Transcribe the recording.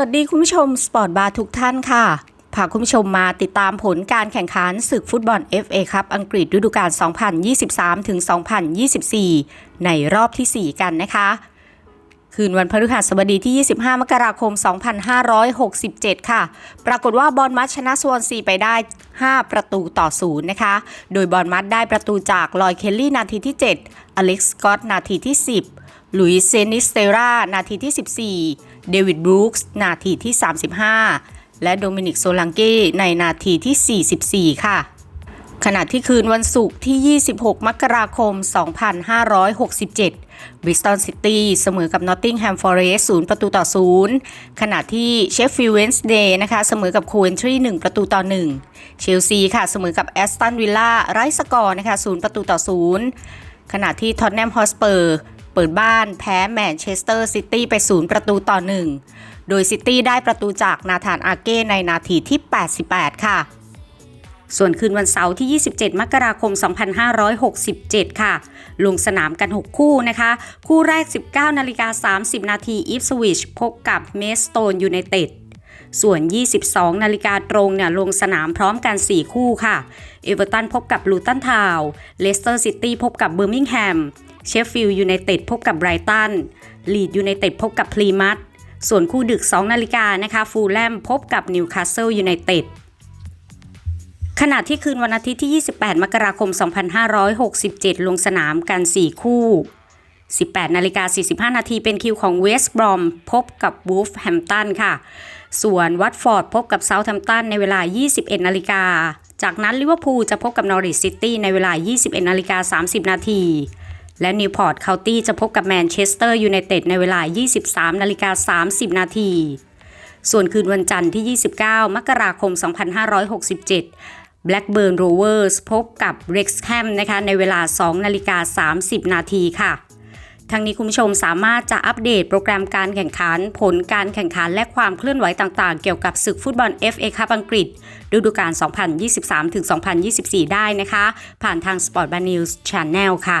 วัสดีคุณผู้ชม สปอร์ตบาร์ทุกท่านค่ะพาคุณผู้ชมมาติดตามผลการแข่งขันศึกฟุตบอล FA ครับอังกฤษฤดูกาล 2023 ถึง 2024 ในรอบทีสี่ 4 กันนะคะ คืนวันพฤหัสบดีที่ 25 มกราคม 2567 ค่ะ ปรากฏว่าบอลมัดชนะสวอนซีไปได้ 5 ประตูต่อศูนย์นะคะ โดยบอลมัดได้ประตูจากลอยเคลลี่นาทีที่ 7 อเล็กซ์สกอตนาทีที่ 10 หลุยเซนิสเตรานาทีที่ 14 เดวิดบรูคส์นาทีที่ 35 และโดมินิกโซลังเก้ในนาทีที่ 44 ค่ะ ขณะที่คืนวันศุกร์ที่ 26 มกราคม 2567บริสตันซิตี้เสมอกับนอตติงแฮมฟอร์เรสต์0ประตูต่อ 0 ขณะที่เชฟฟิลด์เวนส์เดย์นะคะเสมอกับโคเวนทรี1ประตูต่อ 1 เชลซีค่ะเสมอกับแอสตันวิลล่าไร้สกอร์นะคะ0ประตูต่อ 0 ขณะที่ท็อตแนมฮอสเปอร์เปิดบ้านแพ้แมนเชสเตอร์ซิตี้ไป 0 ประตูต่อ 1 โดยซิตี้ได้ประตูจากนาธานอาเก้ในนาทีที่ 88 ค่ะ ส่วนคืนวันเสาร์ที่ 27 มกราคม 2567 ค่ะ ลงสนามกัน 6 คู่นะคะ คู่แรก 19นาฬิกา30 นาทีอีฟสวิชพบกับเมสโตนยูไนเต็ดส่วน 22 นาฬิกาตรงเนี่ยลงสนามพร้อมกัน 4 คู่ค่ะ เอเวอร์ตันพบกับลูตันทาวน์เลสเตอร์ซิตี้พบกับเบอร์มิงแฮม เชฟฟิลด์ยูไนเต็ดพบกับไบรตัน ลีดยูไนเต็ดพบกับพลีมัตส่วนคู่ดึก 2 นาฬิกานะคะฟูลแลมพบกับนิวคาสเซิลยูไนเต็ดขณะที่คืนวันอาทิตย์ที่ 28 มกราคม 2567 ลงสนามกัน 4 คู่ 18 นาฬิกา 45 นาทีเป็นคิวของเวสต์บรอมพบกับวูฟแฮมตันค่ะ ส่วนวัตฟอร์ดพบกับเซาท์แฮมตันในเวลา 21 นาฬิกา จากนั้นลิเวอร์พูลจะพบกับนอริสซิตี้ในเวลา 21 นาฬิกา 30 นาที และนิวพอร์ตเคาน์ตี้จะพบกับแมนเชสเตอร์ยูไนเต็ดในเวลา 23 นาฬิกา 30 นาทีส่วนคืนวันจันทร์ที่ 29 มกราคม 2567 Blackburn Rovers พบกับ r e x h a m นะคะในเวลา 2 นาฬิกา 30 นาทีค่ะทั้งนี้คุณผู้ชมสามารถจะอัปเดตโปรแกรมการแข่งขัน ผลการแข่งขันและความเคลื่อนไหวต่างๆ เกี่ยวกับศึกฟุตบอล FA คัพอังกฤษ ฤดูกาล 2023-2024 ได้นะคะ ผ่านทาง Sport Bar News Channel ค่ะ